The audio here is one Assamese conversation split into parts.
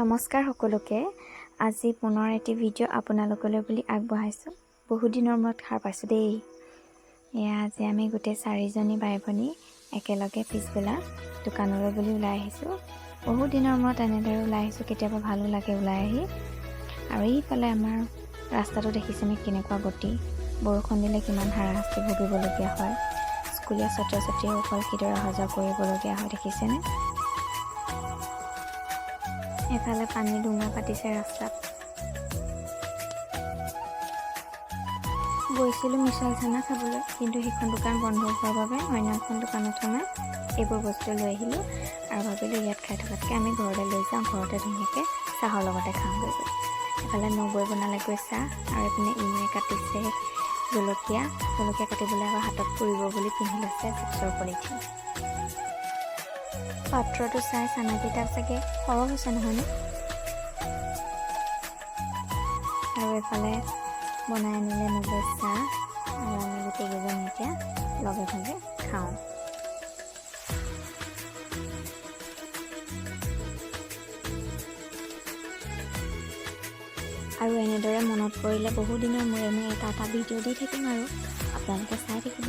নমস্কাৰ সকলোকে। আজি পুনৰ এটি ভিডিঅ' আপোনালোকলৈ বুলি আগবঢ়াইছোঁ। বহুত দিনৰ মূৰত সাৰ পাইছোঁ দেই। এয়া আজি আমি গোটেই চাৰিজনী বাই ভনী একেলগে পিছবেলা দোকানলৈ বুলি ওলাই আহিছোঁ। বহুত দিনৰ মূৰত এনেদৰে ওলাই আহিছোঁ কেতিয়াবা ভালো লাগে ওলাই আহি। আৰু এইফালে আমাৰ ৰাস্তাটো দেখিছেনে কেনেকুৱা গতি বৰষুণ দিলে কিমান হাৰাশাস্তি ভুগিবলগীয়া হয়। স্কুলীয়া ছাত্ৰ ছাত্ৰীয়ে অকল কিদৰে অহা যোৱা কৰিবলগীয়া হয় দেখিছেনে? এফালে পানী ডুঙা পাতিছে ৰাস্তাত। গৈছিলোঁ মিছল চানা খাবলৈ কিন্তু সেইখন দোকান বন্ধ হোৱাৰ বাবে অন্য এখন দোকানত সোমাই এইবোৰ বস্তু লৈ আহিলোঁ আৰু ভাবিলোঁ ইয়াত খাই থকাতকৈ আমি ঘৰলৈ লৈ যাওঁ ঘৰতে ধুনীয়াকৈ চাহৰ লগতে খাওঁগৈ। এফালে নবৈ বনালেগৈ চাহ আৰু এইপিনে ইনে কাটিছে জলকীয়া। জলকীয়া কাটিবলৈ আকৌ হাতত পৰিব বুলি পিন্ধি লৈছে চিপছৰ পলিথিন। পাত্ৰটো চাই চানাকেইটা চাগে সৰহ হৈছে নহয়নে? আৰু এফালে বনাই আনিলে নবৈ চাহ আৰু আমি গোটেইকেইজন এতিয়া লগে ভাগে খাওঁ। আৰু এনেদৰে মনত পৰিলে বহুদিনৰ মূৰে মূৰে এটা এটা ভিডিঅ' দি থাকিম আৰু। আপোনালোকে চাই থাকিব।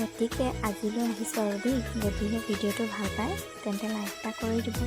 গতিকে আজিলৈ আহিছোঁ আৰু দেই। যদিহে ভিডিঅ'টো ভালো পায় তেন্তে লাইক এটা কৰি দিব।